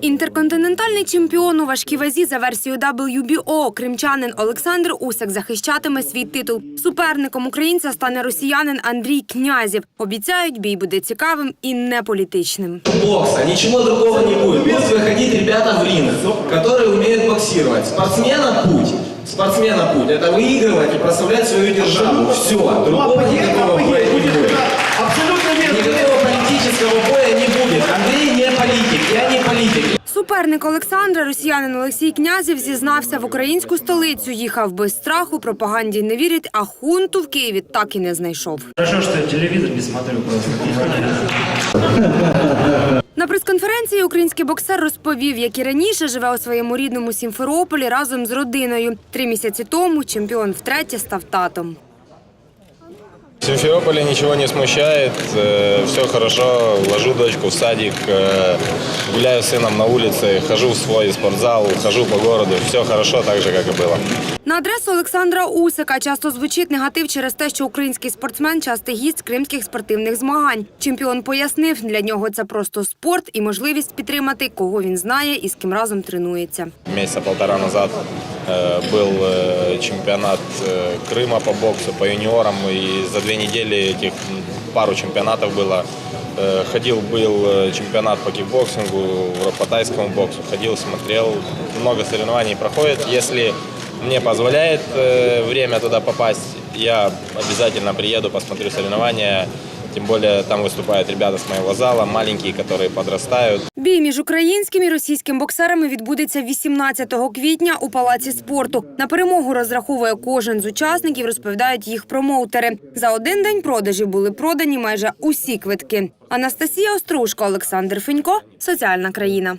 Інтерконтинентальний чемпіон у важкій вазі за версією WBO кримчанин Олександр Усик захищатиме свій титул. Суперником українця стане росіянин Андрій Князєв. Обіцяють, бій буде цікавим і неполітичним. бокса, ничего другого не будет. Будут выходить ребята в ринг, которые умеют боксировать. Спортсмена путь. Спортсмена путь. Это выигрывать и прославлять свою державу. Все. Другого никакого Суперник Олександра, росіянин Олексій Князєв, зізнався в українську столицю. Їхав без страху, пропаганді не вірить, а хунту в Києві так і не знайшов. Хорошо, что я телевизор не смотрю просто. На прес-конференції український боксер розповів, як і раніше живе у своєму рідному Сімферополі разом з родиною. Три місяці тому чемпіон втретє став татом. В Симферополе ничего не смущает, все хорошо, ложу дочку в садик, э, гуляю с сыном на улице, хожу в свой спортзал, хожу по городу, все хорошо, так же, как и было. На адресу Олександра Усика часто звучить негатив через те, що український спортсмен частий гість кримських спортивних змагань. Чемпіон пояснив, для нього це просто спорт і можливість підтримати, кого він знає і з ким разом тренується. Месяца полтора назад э, был э, чемпионат э, Крыма по боксу, по юниорам, и за две недели этих м, пару чемпионатов было. Э, Ходил, был э, чемпионат по кикбоксингу, по тайскому боксу, ходил, смотрел, много соревнований проходит. Если мне позволяет э, время туда попасть, я обязательно приеду, посмотрю соревнования. Тем более там выступают ребята с моего зала, маленькие, которые подрастают. Бій між українським і російським боксерами відбудеться 18 квітня у палаці спорту. На перемогу розраховує кожен з учасників, розповідають їх промоутери. За один день продажів були продані майже усі квитки. Анастасія Острушко, Олександр Фенько, соціальна країна.